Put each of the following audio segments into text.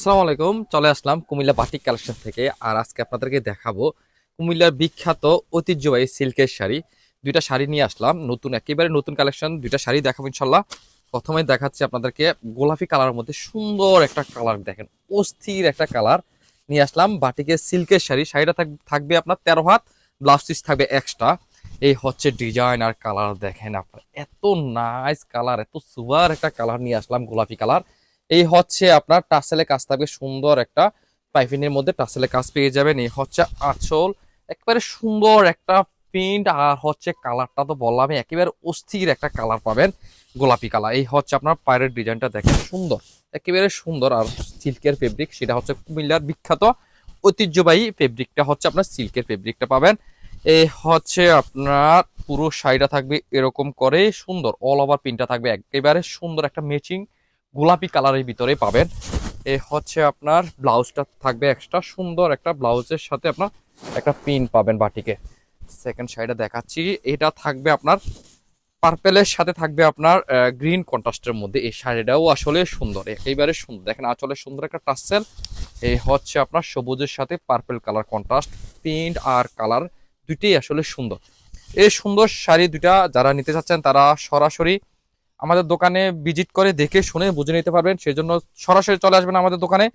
আসসালামু আলাইকুম, চলে আসলাম কুমিল্লা বাটিক কালেকশন থেকে আর আজকে আপনাদেরকে দেখাবো কুমিল্লার বিখ্যাত ঐতিহ্যবাহী সিল্কের শাড়ি। দুইটা শাড়ি নিয়ে আসলাম, নতুন, একেবারে নতুন কালেকশন, দুইটা শাড়ি দেখাবো ইনশাল্লাহ প্রথমে দেখাচ্ছি আপনাদেরকে গোলাপি কালারের মধ্যে সুন্দর একটা কালার, দেখেন অস্থির একটা কালার নিয়ে আসলাম। বাটিকের সিল্কের শাড়ি, শাড়িটা থাক- থাকবে আপনার তেরো হাত, ব্লাউজ পিস থাকবে এক্সট্রা এই হচ্ছে ডিজাইন আর কালার, দেখেন আপনার। এত নাইস কালার, এত সুপার একটা কালার নিয়ে আসলাম গোলাপি কালার। এই হচ্ছে আপনার টাসেলে কাজ থাকবে সুন্দর একটা পাইপিনের মধ্যে টাসেলে কাজ পেয়ে যাবেন। এই হচ্ছে আঁচল, একেবারে সুন্দর একটা প্রিন্ট আর হচ্ছে কালারটা তো বললাম, একেবারে অস্থির একটা কালার পাবেন গোলাপি কালার। এই হচ্ছে আপনার পায়ের ডিজাইনটা দেখেন, সুন্দর, একেবারে সুন্দর। আর সিল্কের ফেব্রিক সেটা হচ্ছে কুমিল্লার বিখ্যাত ঐতিহ্যবাহী ফেব্রিকটা হচ্ছে আপনার সিল্কের ফেব্রিকটা পাবেন। এই হচ্ছে আপনার পুরো শাড়িটা থাকবে এরকম করে, সুন্দর অল ওভার প্রিন্টটা থাকবে, একেবারে সুন্দর একটা ম্যাচিং গোলাপি কালারের ভিতরে পাবেন। এ হচ্ছে আপনার ব্লাউজটা থাকবে এক্সট্রা সুন্দর একটা ব্লাউজের সাথে আপনার একটা পিন পাবেন বাটিকে। সেকেন্ড সাইডে দেখাচ্ছি, এটা থাকবে আপনার পার্পেলের সাথে থাকবে আপনার গ্রিন কন্ট্রাস্টের মধ্যে। এই শাড়িটাও আসলে সুন্দর, একেবারে সুন্দর। দেখেন আসলে সুন্দর একটা টাসেল এই হচ্ছে আপনার সবুজের সাথে পার্পেল কালার কন্ট্রাস্ট প্রিন্ট আর কালার দুইটাই আসলে সুন্দর। এই সুন্দর শাড়ি দুইটা যারা নিতে চাচ্ছেন, তারা সরাসরি আমাদের দোকানে ভিজিট করে দেখে শুনে বুঝে নিতে পারবেন। সেই জন্য সরাসরি চলে আসবেন আমাদের দোকানে।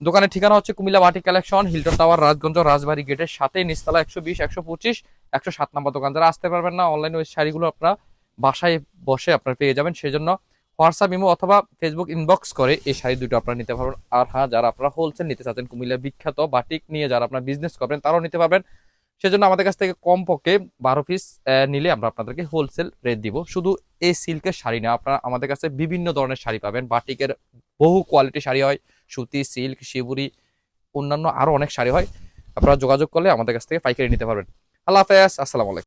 দোকানের ঠিকানা হচ্ছে কুমিল্লা বাটি collection, Hilton tower, Rajganj Rajbari গেটের সাথে নিচতলা একশো বিশ, একশো পঁচিশ, একশো সাত নম্বর দোকান। যারা আসতে পারবেন না অনলাইনে ওই শাড়িগুলো আপনারা বাসায় বসে আপনারা পেয়ে যাবেন। সেই জন্য হোয়াটসঅ্যাপ ইমো অথবা ফেসবুক ইনবক্স করে এই শাড়ি দুটো আপনারা নিতে পারবেন। আর হ্যাঁ যারা আপনারা হোলসেল নিতে চাচ্ছেন কুমিল্লা বিখ্যাত বাটিক নিয়ে যারা আপনারা বিজনেস করবেন, তারাও নিতে পারবেন। সেজন্য আমাদের কাছ থেকে কমপক্ষে বারো পিস নিলে আমরা আপনাদেরকে হোলসেল রেট দিব। শুধু এই সিল্কের শাড়ি না, আপনারা আমাদের কাছে বিভিন্ন ধরনের শাড়ি পাবেন। বাটিকের বহু কোয়ালিটি শাড়ি হয়, সুতি সিল্ক শিবুরি অন্যান্য আরও অনেক শাড়ি হয়। আপনারা যোগাযোগ করলে আমাদের কাছ থেকে পাইকারি নিতে পারবেন। আল্লাহ হাফেজ, আসসালামু আলাইকুম।